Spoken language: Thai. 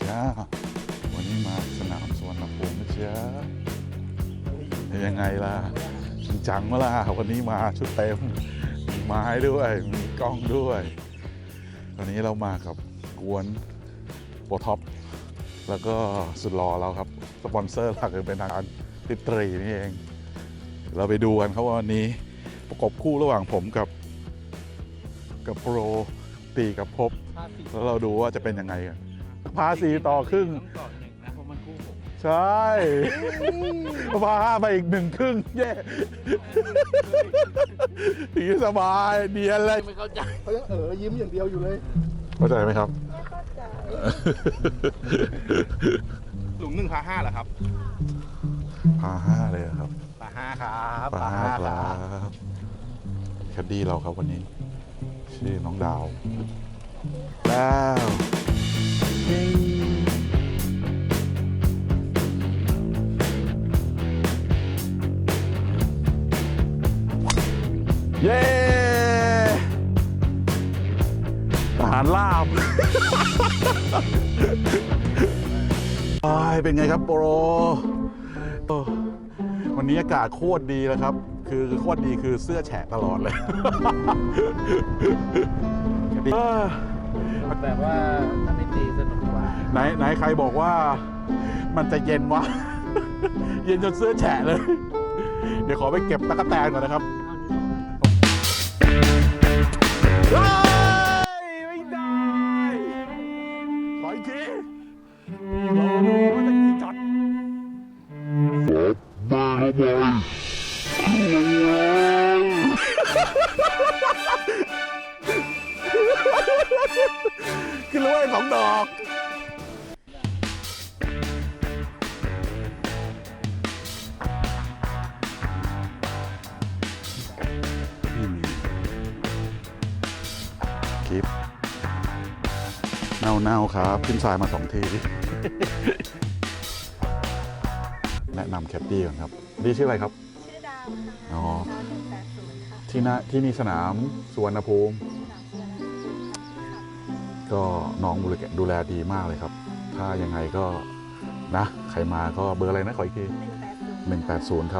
จ้า วันนี้มาสนามสวนลำพูนนะจ๊ะเป็นยังไงล่ะจริงจังมาล่ะวันนี้มาชุดเต็มมีไม้ด้วยมีกล้องด้วยวันนี้เรามากับกวนโปรท็อป แล้วก็สุดรอเราครับ สปอนเซอร์หลักคือเป็นทางการติตรีนี่เอง เราไปดูกันครับว่าวันนี้ประกบคู่ระหว่างผมกับกับโปรตีกับพบ แล้วเราดูว่าจะเป็นยังไงกัน พาสีต่อครึ่ง ต้องต่อหนึ่งนะเพราะมันคู่ผมใช่พาห้าไปอีกหนึ่งครึ่งเย่ดีสบายเดียนเลยไม่เข้าใจเขายังเออยิ้มอย่างเดียวอยู่เลย เข้าใจไหมครับ หลุมหนึ่งพาห้าเหรอครับพาห้าเลยเหรอครับพาห้าครับพาห้าครับแคดดี้เราครับวันนี้ ชื่อน้องดาว แล้ว เย้ทหารลาบอ้ายเป็นไงครับโปรโอ้วันนี้อากาศโคตรดีแล้วครับ คือโคตรดีคือเสื้อแฉะตลอดเลยเออแต่ว่าถ้าไม่ตีสนุกกว่า ไหนไหนใครบอกว่ามันจะเย็นวะ เย็นจนเสื้อแฉะเลย เดี๋ยวขอไปเก็บตะกั่วแตนก่อนนะครับ เฮ้ยไม่ได้ขออีกทีเราดูว่าจะกี่ช็อตขึ้นเลยสองดอก ลิปเน่าเน่าๆครับ ขึ้นทรายมาสองทีแนะนำแคปตี้ก่อนครับดีชื่ออะไรครับ ชื่อดาวอ๋อค่ะดาวหนึ่งแปดศูนย์ค่ะที่นะที่นี่สนามสุวรรณภูมิสนามสุวรรณภูมิค่ะก็น้องดูแลดูแลดีมากเลยครับ ถ้ายังไงก็นะ ใครมาก็เบอร์อะไรนะขออีกทีหนึ่งแปดศูนย์180 ครับ